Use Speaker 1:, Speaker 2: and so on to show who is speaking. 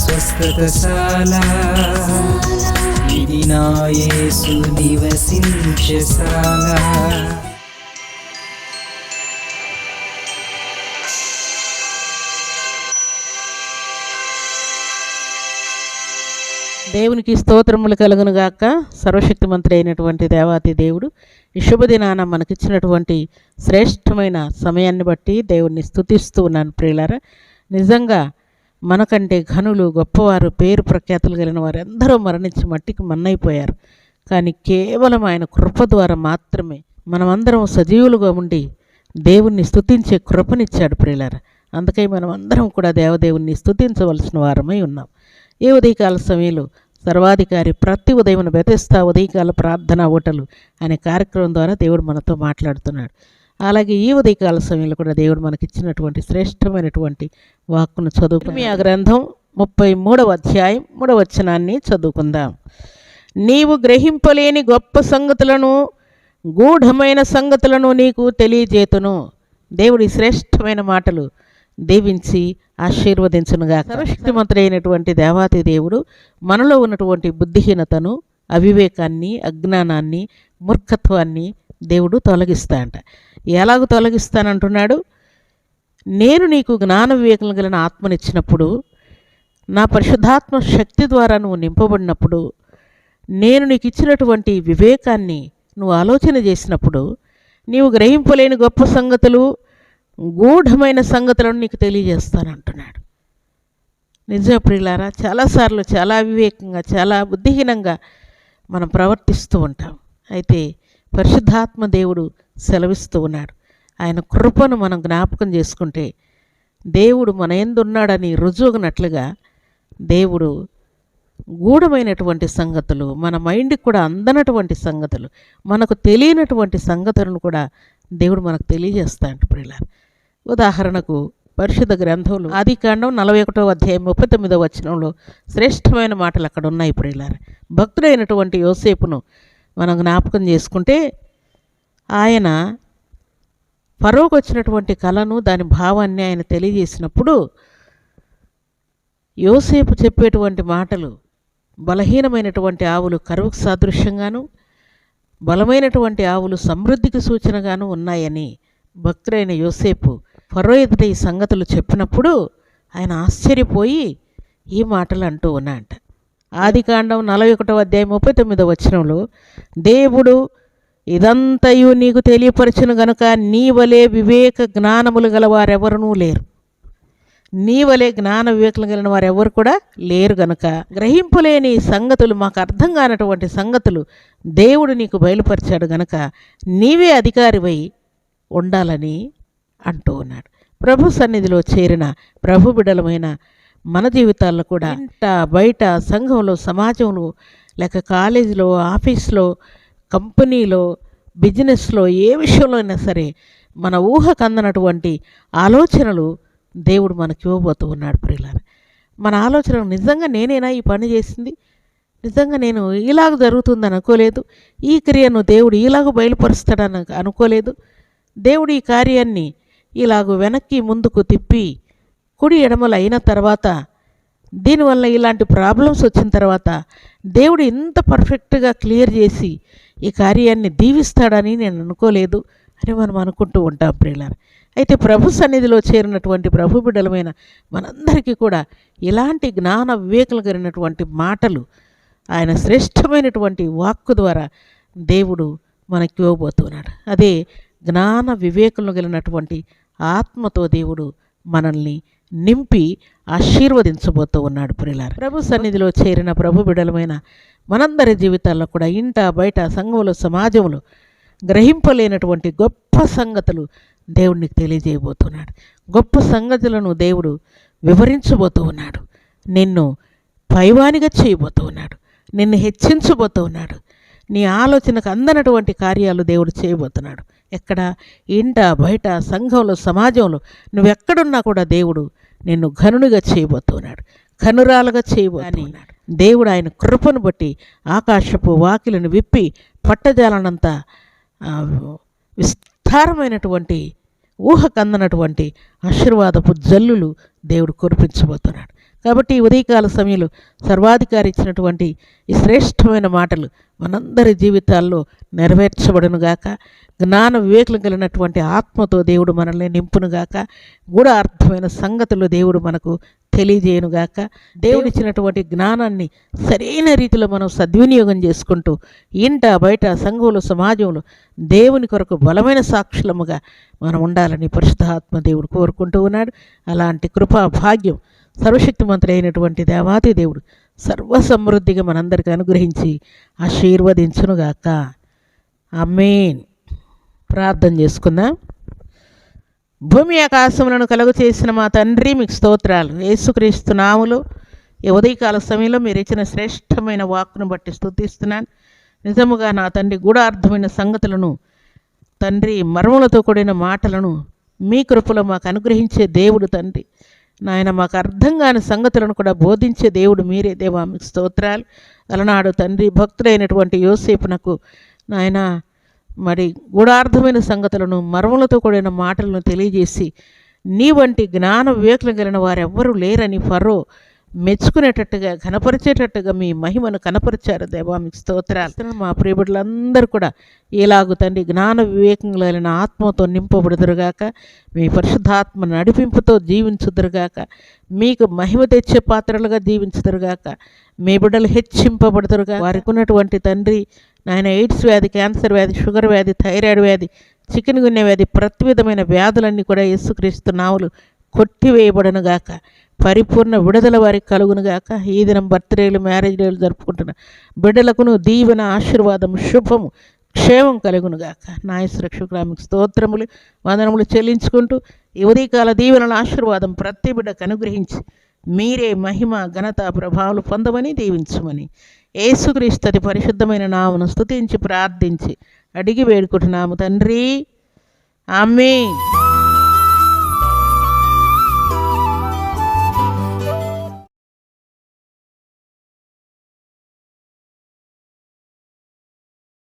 Speaker 1: స్వస్థతశాల. ఇది నా యేసు నివసించశాల
Speaker 2: దేవునికి స్తోత్రములు కలుగును గాక. సర్వశక్తిమంతుడు అయినటువంటి దేవాతి దేవుడు ఈ శుభదినాన మనకిచ్చినటువంటి శ్రేష్టమైన సమయాన్ని బట్టి దేవుణ్ణి స్తుతిస్తూ ఉన్నాను ప్రియులారా. నిజంగా మనకంటే ఘనులు గొప్పవారు పేరు ప్రఖ్యాతులు కలిగిన వారు ఎందరో మరణించి మట్టికి మన్నైపోయారు. కానీ కేవలం ఆయన కృప ద్వారా మాత్రమే మనమందరం సజీవులుగా ఉండి దేవుణ్ణి స్తుతించే కృపనిచ్చాడు ప్రియులారా. అందుకై మనం అందరం కూడా దేవదేవుణ్ణి స్తుతించవలసిన వారమై ఉన్నాం. ఈ ఉదయకాల సమయంలో సర్వాధికారి ప్రతి ఉదయం బెతెస్తా ఉదయకాల ప్రార్థన ఓటలు అనే కార్యక్రమం ద్వారా దేవుడు మనతో మాట్లాడుతున్నాడు. అలాగే ఈ ఉదయకాల సమయంలో కూడా దేవుడు మనకిచ్చినటువంటి శ్రేష్టమైనటువంటి వాక్కును చదువుకుని ఆ గ్రంథం ముప్పై మూడవ అధ్యాయం మూడవచనాన్ని చదువుకుందాం. నీవు గ్రహింపలేని గొప్ప సంగతులను గూఢమైన సంగతులను నీకు తెలియజేతును. దేవుడి శ్రేష్టమైన మాటలు దీవించి ఆశీర్వదించునుగా సర్వశక్తిమంతుడైనటువంటి దేవాతి దేవుడు మనలో ఉన్నటువంటి బుద్ధిహీనతను అవివేకాన్ని అజ్ఞానాన్ని మూర్ఖత్వాన్ని దేవుడు తొలగిస్తా అంట ఎలాగ తొలగిస్తానంటున్నాడు. నేను నీకు జ్ఞాన వివేకం కలిగిన ఆత్మనిచ్చినప్పుడు నా పరిశుద్ధాత్మ శక్తి ద్వారా నువ్వు నింపబడినప్పుడు నేను నీకు ఇచ్చినటువంటి వివేకాన్ని నువ్వు ఆలోచన చేసినప్పుడు నీవు గ్రహింపలేని గొప్ప సంగతులు గూఢమైన సంగతులను నీకు తెలియజేస్తానంటున్నాడు. నిజం ప్రియులారా చాలాసార్లు చాలా వివేకంగా చాలా బుద్ధిహీనంగా మనం ప్రవర్తిస్తూ ఉంటాం. అయితే పరిశుద్ధాత్మ దేవుడు సెలవిస్తూ ఉన్నాడు ఆయన కృపను మనం జ్ఞాపకం చేసుకుంటే దేవుడు మన ఎందున్నాడని రుజువునట్లుగా దేవుడు గూఢమైనటువంటి సంగతులు మన మైండ్కి కూడా అందనటువంటి సంగతులు మనకు తెలియనటువంటి సంగతులను కూడా దేవుడు మనకు తెలియజేస్తాడు ప్రియుల ఉదాహరణకు పరిశుద్ధ గ్రంథంలో ఆది కాండం నలభై ఒకటో అధ్యాయం ముప్పై తొమ్మిదో వచనంలో శ్రేష్టమైన మాటలు అక్కడ ఉన్నాయి ప్రియులార. భక్తుడైనటువంటి యోసేపును మనం జ్ఞాపకం చేసుకుంటే ఆయన ఫరోకు వచ్చినటువంటి కళను దాని భావాన్ని ఆయన తెలియజేసినప్పుడు యోసేపు చెప్పేటువంటి మాటలు బలహీనమైనటువంటి ఆవులు కరువుకు సాదృశ్యంగాను బలమైనటువంటి ఆవులు సమృద్ధికి సూచనగాను ఉన్నాయని భక్తుడైన యోసేపు ఫరో ఎదుట ఈ సంగతులు చెప్పినప్పుడు ఆయన ఆశ్చర్యపోయి ఈ మాటలు అంటూ ఉన్నాయంట ఆది కాండం నలభై ఒకటో అధ్యాయం ముప్పై తొమ్మిదో వచనంలో దేవుడు ఇదంతయు నీకు తెలియపరచును గనుక నీ వలె వివేక జ్ఞానములు గల వారెవరనూ లేరు. నీ వలె జ్ఞాన వివేకలు కలిగిన వారు ఎవరు కూడా లేరు గనుక. గ్రహింపులేని సంగతులు మాకు అర్థం కానటువంటి సంగతులు దేవుడు నీకు బయలుపరిచాడు గనుక నీవే అధికారివై ఉండాలని అంటూ ఉన్నాడు. ప్రభు సన్నిధిలో చేరిన ప్రభు బిడలమైన మన జీవితాల్లో కూడా ఇంట బయట సంఘంలో సమాజంలో లేక కాలేజీలో ఆఫీస్లో కంపెనీలో బిజినెస్లో ఏ విషయంలో అయినా సరే మన ఊహకు అందనటువంటి ఆలోచనలు దేవుడు మనకి ఇవ్వబోతూ ఉన్నాడు ప్రియులారా. మన ఆలోచనలు నిజంగా నేనేనా ఈ పని చేసింది? నిజంగా నేను ఇలాగ జరుగుతుంది అనుకోలేదు? ఈ క్రియను దేవుడు ఇలాగ బయలుపరుస్తాడని అనుకోలేదు? దేవుడు ఈ కార్యాన్ని ఇలాగ వెనక్కి ముందుకు తిప్పి కుడి ఎడమలు అయిన తర్వాత దీనివల్ల ఇలాంటి ప్రాబ్లమ్స్ వచ్చిన తర్వాత దేవుడు ఇంత పర్ఫెక్ట్గా క్లియర్ చేసి ఈ కార్యాన్ని దీవిస్తాడని నేను అనుకోలేదు అని మనం అనుకుంటూ ఉంటాం ప్రియులారా. అయితే ప్రభు సన్నిధిలో చేరినటువంటి ప్రభు బిడ్డలమైన మనందరికీ కూడా ఇలాంటి జ్ఞాన వివేకలు కలిగినటువంటి మాటలు ఆయన శ్రేష్టమైనటువంటి వాక్కు ద్వారా దేవుడు మనకి ఇవ్వబోతున్నాడు. అదే జ్ఞాన వివేకలు కలిగినటువంటి ఆత్మతో దేవుడు మనల్ని నింపి ఆశీర్వదించబోతూ ఉన్నాడు ప్రిలార ప్రభు సన్నిధిలో చేరిన ప్రభు బిడలమైన మనందరి జీవితాల్లో కూడా ఇంట బయట సంఘంలో సమాజంలో గ్రహింపలేనటువంటి గొప్ప సంగతులు దేవుడికి తెలియజేయబోతున్నాడు. గొప్ప సంగతులను దేవుడు వివరించబోతూ ఉన్నాడు నిన్ను పైవానిగా చేయబోతూ ఉన్నాడు నిన్ను హెచ్చించబోతూ ఉన్నాడు నీ ఆలోచనకు అందనటువంటి కార్యాలు దేవుడు చేయబోతున్నాడు. ఎక్కడ? ఇంట బయట సంఘంలో సమాజంలో నువ్వెక్కడున్నా కూడా దేవుడు నిన్ను ఘనునిగా చేయబోతున్నాడు. కనురాలుగా చేయబోతున్నాడు. దేవుడు ఆయన కృపను బట్టి ఆకాశపు వాకిలను విప్పి పట్టజాలనంత విస్తారమైనటువంటి ఊహకందనటువంటి ఆశీర్వాదపు జల్లులు దేవుడు కురిపించబోతున్నాడు. కాబట్టి ఈ ఉదయకాల సమయంలో సర్వాధికారి ఇచ్చినటువంటి ఈ శ్రేష్టమైన మాటలు మనందరి జీవితాల్లో నెరవేర్చబడునుగాక. జ్ఞాన వివేకులు కలిగినటువంటి ఆత్మతో దేవుడు మనల్ని నింపునుగాక. కూడా అర్థమైన సంగతులు దేవుడు మనకు తెలియజేయనుగాక. దేవుడు ఇచ్చినటువంటి జ్ఞానాన్ని సరైన రీతిలో మనం సద్వినియోగం చేసుకుంటూ ఇంట బయట సంఘంలో సమాజంలో దేవుని కొరకు బలమైన సాక్షులముగా మనం ఉండాలని పరిశుద్ధాత్మ దేవుడు కోరుకుంటూ ఉన్నాడు. అలాంటి కృపా భాగ్యం సర్వశక్తిమంతుడు అయినటువంటి దేవాతి దేవుడు సర్వ సమృద్ధిగా మనందరికీ అనుగ్రహించి ఆశీర్వదించునుగాక. అమ్మేన్ ప్రార్థన చేసుకుందాం. భూమి ఆకాశములను కలుగు చేసిన మా తండ్రి మీకు స్తోత్రాలు. యేసుక్రీస్తు నాములు ఈ ఉదయకాల సమయంలో మీరు ఇచ్చిన శ్రేష్టమైన వాక్ను బట్టి స్థుతిస్తున్నాను నిజముగా నా తండ్రి గూఢార్థమైన సంగతులను తండ్రి మర్మలతో కూడిన మాటలను మీ కృపలో మాకు అనుగ్రహించే దేవుడు తండ్రి. నాయన మాకు అర్థం కాని సంగతులను కూడా బోధించే దేవుడు మీరే. దేవా మీకు స్తోత్రాలు. అలనాడు తండ్రి భక్తుడైనటువంటి యోసేపునకు నాయన మరి గూఢార్థమైన సంగతులను మర్మలతో కూడిన మాటలను తెలియజేసి నీ వంటి జ్ఞాన వివేకలు కలిగిన వారెవ్వరూ లేరని ఫరో మెచ్చుకునేటట్టుగా కనపరిచేటట్టుగా మీ మహిమను కనపరిచారు దేవా మీకు స్తోత్రాలు. మా ప్రియబిడ్డలందరూ కూడా ఇలాగు తండ్రి జ్ఞాన వివేకం కలిగిన ఆత్మతో నింపబడుదురుగాక. మీ పరిశుద్ధాత్మ నడిపింపుతో జీవించుదురుగాక. మీకు మహిమ తెచ్చే పాత్రలుగా జీవించుదురుగాక. మీ బిడ్డలు హెచ్చింపబడుతురుగా వారికి ఉన్నటువంటి తండ్రి నాయన ఎయిడ్స్ వ్యాధి క్యాన్సర్ వ్యాధి షుగర్ వ్యాధి థైరాయిడ్ వ్యాధి చికెన్ గున్య వ్యాధి ప్రతి విధమైన వ్యాధులన్నీ కూడా యేసుక్రీస్తు నావులు కొట్టివేయబడనుగాక. పరిపూర్ణ విడుదల వారికి కలుగునుగాక ఈ దినం బర్త్డేలు మ్యారేజ్ డేలు జరుపుకుంటున్న బిడ్డలకును దీవెన ఆశీర్వాదం శుభము క్షేమం కలుగునుగాక నాయసురక్షకురామికి స్తోత్రములు వందనములు చెల్లించుకుంటూ ఈ ఉదయకాల దీవెనల ఆశీర్వాదం ప్రతి బిడ్డకు అనుగ్రహించి మీరే మహిమ ఘనత ప్రభావాలు పొందమని దీవించమని ఏసుక్రీస్తుది పరిశుద్ధమైన నామను స్తుతించి ప్రార్థించి అడిగి వేడుకుంటున్నాము తండ్రి. ఆమె